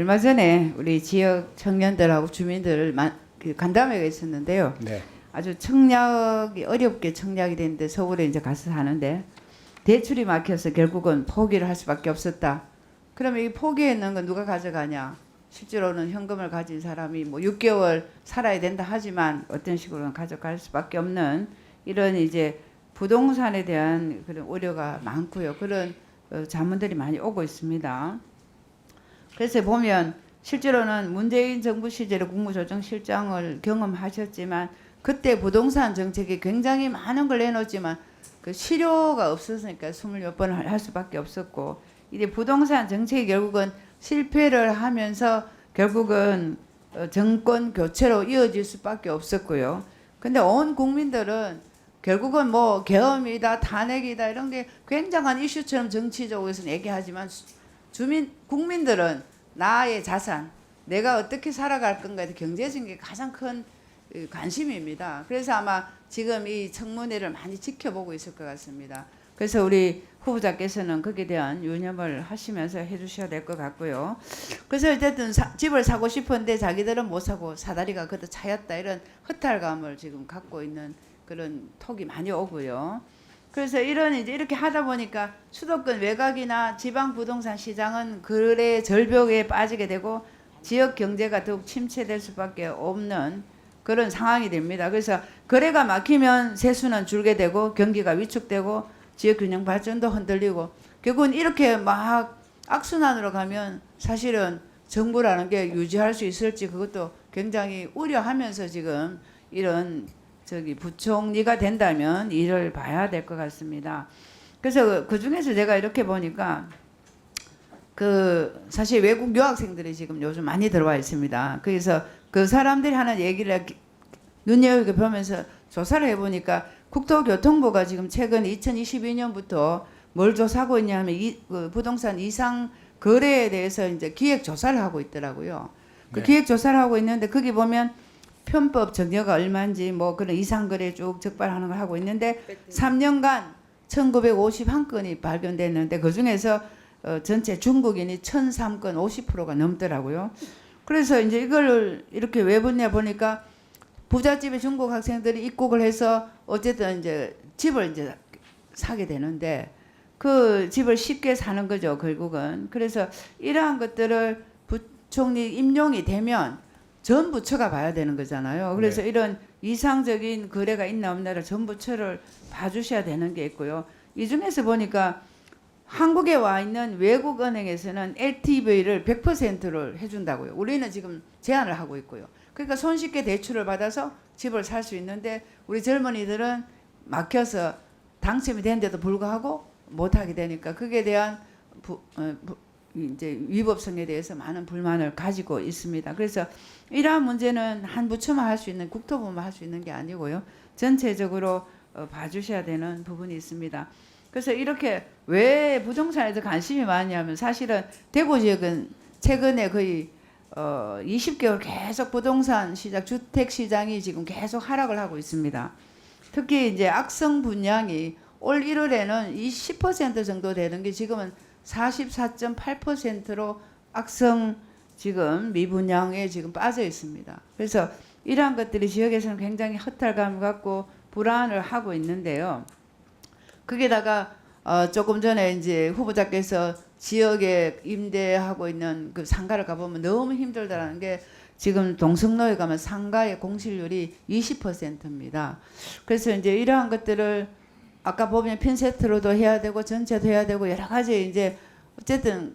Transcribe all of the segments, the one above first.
얼마 전에 우리 지역 청년들하고 주민들을 만, 그 간담회가 있었는데요. 네. 아주 청약이 어렵게 청약이 됐는데 서울에 이제 가서 사는데 대출이 막혀서 결국은 포기를 할 수밖에 없었다. 그러면 이 포기해 있는 건 누가 가져가냐? 실제로는 현금을 가진 사람이 뭐 6개월 살아야 된다 하지만 어떤 식으로는 가져갈 수밖에 없는 이런 이제 부동산에 대한 그런 우려가 많고요. 그런 어, 자문들이 많이 오고 있습니다. 그래서 보면 실제로는 문재인 정부 시절에 국무조정실장을 경험하셨지만 그때 부동산 정책이 굉장히 많은 걸 내놓지만 그 실효가 없었으니까 스물 몇 번을 할 수밖에 없었고 이제 부동산 정책이 결국은 실패를 하면서 결국은 어, 정권 교체로 이어질 수밖에 없었고요. 근데 온 국민들은 결국은 뭐 계엄이다, 탄핵이다 이런 게 굉장한 이슈처럼 정치적으로서 얘기하지만 수- 주민 국민들은 나의 자산, 내가 어떻게 살아갈 건가에 경제적인 게 가장 큰 어, 관심입니다. 그래서 아마 지금 이 청문회를 많이 지켜보고 있을 것 같습니다. 그래서 우리 후보자께서는 거기에 대한 유념을 하시면서 해주셔야 될 것 같고요. 그래서 어쨌든 사- 집을 사고 싶은데 자기들은 못 사고 사다리가 그도 차였다 이런 허탈감을 지금 갖고 있는 그런 톡이 많이 오고요. 그래서 이런 이제 이렇게 하다 보니까 수도권 외곽이나 지방 부동산 시장은 거래 절벽에 빠지게 되고 지역 경제가 더욱 침체될 수밖에 없는 그런 상황이 됩니다. 그래서 거래가 막히면 세수는 줄게 되고 경기가 위축되고 지역 균형 발전도 흔들리고 결국은 이렇게 막 악순환으로 가면 사실은 정부라는 게 유지할 수 있을지 그것도 굉장히 우려하면서 지금 이런 저기 부총리가 된다면 일을 봐야 될 것 같습니다. 그래서 그 중에서 제가 이렇게 보니까 그 사실 외국 유학생들이 지금 요즘 많이 들어와 있습니다. 그래서 그 사람들이 하는 얘기를 눈여겨 보면서 조사를 해보니까 국토교통부가 지금 최근 2022년부터 뭘 조사하고 있냐면 이, 그 부동산 이상 거래에 대해서 이제 기획 조사를 하고 있더라고요. 그 네. 기획 조사를 하고 있는데 거기 보면 편법 정려가 얼마인지 뭐 그런 이상 거래 쭉 적발하는 걸 하고 있는데 3년간 1951건이 발견됐는데 그 중에서 어, 전체 중국인이 1,003건 50%가 넘더라고요. 그래서 이제 이걸 이렇게 왜 붙냐 보니까 부잣집에 중국 학생들이 입국을 해서 어쨌든 이제 집을 이제 사게 되는데 그 집을 쉽게 사는 거죠 결국은 그래서 이러한 것들을 부총리 임용이 되면 전 부처가 봐야 되는 거잖아요. 그래서 이런 이상적인 거래가 있나 없나를 전 부처를 봐주셔야 되는 게 있고요. 이 중에서 보니까 한국에 와 있는 외국 은행에서는 LTV를 100%를 해준다고요. 우리는 지금 제한을 하고 있고요. 그러니까 손쉽게 대출을 받아서 집을 살 수 있는데 우리 젊은이들은 막혀서 당첨이 되는데도 불구하고 못하게 되니까 그게 대한 부, 어, 부, 이제 위법성에 대해서 많은 불만을 가지고 있습니다. 그래서 이러한 문제는 한 부처만 할 수 있는 국토부만 할 수 있는 게 아니고요. 전체적으로 어, 봐주셔야 되는 부분이 있습니다. 그래서 이렇게 왜 부동산에 더 관심이 많냐면 사실은 대구 지역은 최근에 거의 어 20개월 계속 부동산 시장 주택 시장이 지금 계속 하락을 하고 있습니다. 특히 이제 악성 분양이 올 1월에는 20% 정도 되는 게 지금은 44.8%로 악성 지금 미분양에 지금 빠져 있습니다. 그래서 이러한 것들이 지역에서는 굉장히 허탈감을 갖고 불안을 하고 있는데요. 거기다가 어 조금 전에 이제 후보자께서 지역에 임대하고 있는 그 상가를 가보면 너무 힘들다라는 게 지금 동성로에 가면 상가의 공실률이 20%입니다. 그래서 이제 이러한 것들을 아까 보면 핀세트로도 해야 되고 전체도 해야 되고 여러 가지 이제 어쨌든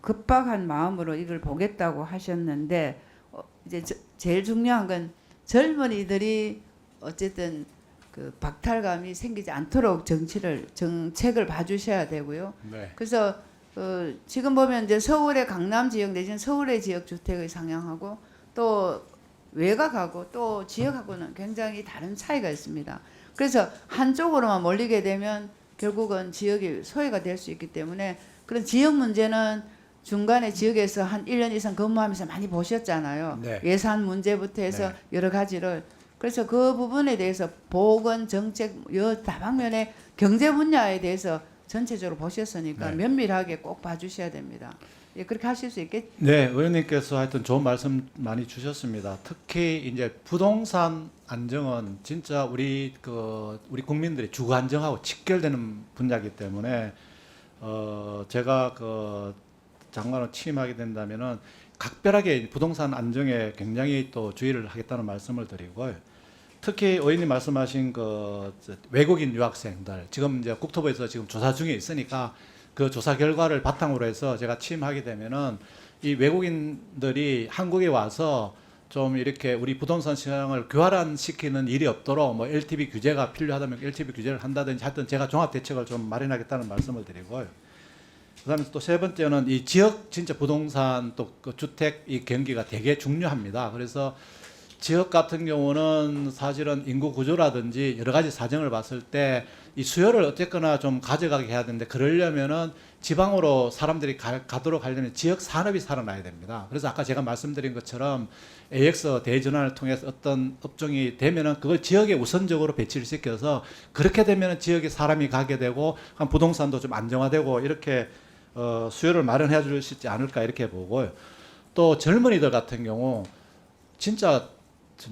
급박한 마음으로 이걸 보겠다고 하셨는데 어, 이제 저- 제일 중요한 건 젊은이들이 어쨌든 그 박탈감이 생기지 않도록 정치를 정책을 봐주셔야 되고요. 네. 그래서 어, 지금 보면 이제 서울의 강남 지역 내지는 서울의 지역 주택의 상향하고 또 외곽하고 또 지역하고는 굉장히 다른 차이가 있습니다. 그래서 한쪽으로만 몰리게 되면 결국은 지역이 소외가 될 수 있기 때문에 그런 지역 문제는 중간에 지역에서 한 1년 이상 근무하면서 많이 보셨잖아요. 네. 예산 문제부터 해서 네. 여러 가지를 그래서 그 부분에 대해서 보건 정책 여 다방면의 경제 분야에 대해서 전체적으로 보셨으니까 네. 면밀하게 꼭 봐주셔야 됩니다. 예, 그렇게 하실 수 있겠. 네, 의원님께서 하여튼 좋은 말씀 많이 주셨습니다. 특히 이제 부동산 안정은 진짜 우리 그 우리 국민들의 주거 안정하고 직결되는 분야이기 때문에 어 제가 그 장관을 취임하게 된다면은 각별하게 부동산 안정에 굉장히 또 주의를 하겠다는 말씀을 드리고요. 특히 의원님 말씀하신 그저 외국인 유학생들 지금 이제 국토부에서 지금 조사 중에 있으니까 그 조사 결과를 바탕으로 해서 제가 취임하게 되면은 이 외국인들이 한국에 와서 좀 이렇게 우리 부동산 시장을 교활화시키는 일이 없도록 뭐 LTV 규제가 필요하다면 LTV 규제를 한다든지 하여튼 제가 종합 대책을 좀 마련하겠다는 말씀을 드리고요. 그다음에 또 세 번째는 이 지역 진짜 부동산 또 그 주택 이 경기가 되게 중요합니다. 그래서 지역 같은 경우는 사실은 인구 구조라든지 여러 가지 사정을 봤을 때 이 수요를 어쨌거나 좀 가져가게 해야 되는데 그러려면은 지방으로 사람들이 가, 가도록 하려면 지역 산업이 살아나야 됩니다. 그래서 아까 제가 말씀드린 것처럼 AX 대전환을 통해서 어떤 업종이 되면은 그걸 지역에 우선적으로 배치를 시켜서 그렇게 되면은 지역에 사람이 가게 되고 한 부동산도 좀 안정화되고 이렇게 어, 수요를 마련해 줄 수 있지 않을까 이렇게 보고요. 또 젊은이들 같은 경우 진짜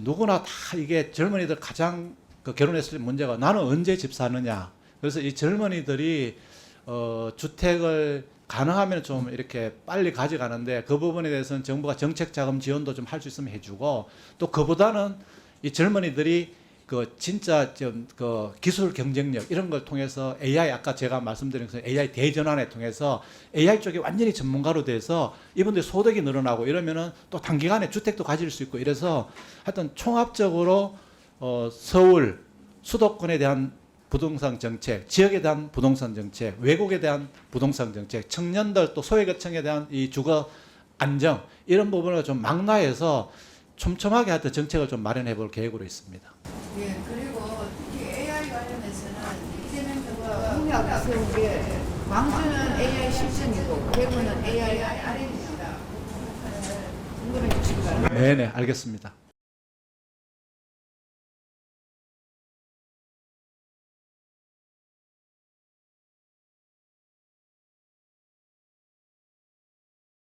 누구나 다 이게 젊은이들 가장 그 결혼했을 때 문제가 나는 언제 집 사느냐. 그래서 이 젊은이들이 어 주택을 가능하면 좀 이렇게 빨리 가져가는데 그 부분에 대해서는 정부가 정책 자금 지원도 좀 할 수 있으면 해주고 또 그보다는 이 젊은이들이 그 진짜 좀 그 기술 경쟁력 이런 걸 통해서 AI 아까 제가 말씀드린 것처럼 AI 대전환에 통해서 AI 쪽에 완전히 전문가로 돼서 이분들 소득이 늘어나고 이러면은 또 단기간에 주택도 가질 수 있고 이래서 하여튼 총합적으로 어 서울 수도권에 대한 부동산 정책, 지역에 대한 부동산 정책, 외국에 대한 부동산 정책, 청년들 또 소외계층에 대한 이 주거 안정 이런 부분을 좀 망라해서 촘촘하게 하여튼 정책을 좀 마련해 볼 계획으로 있습니다. 예, 그리고 특히 AI 관련해서는 이재명 정부가 공약 세운 게 광주는 AI 실증이고 대구는 AI RN이다. 궁금해 주시기 바랍니다. 네네 알겠습니다.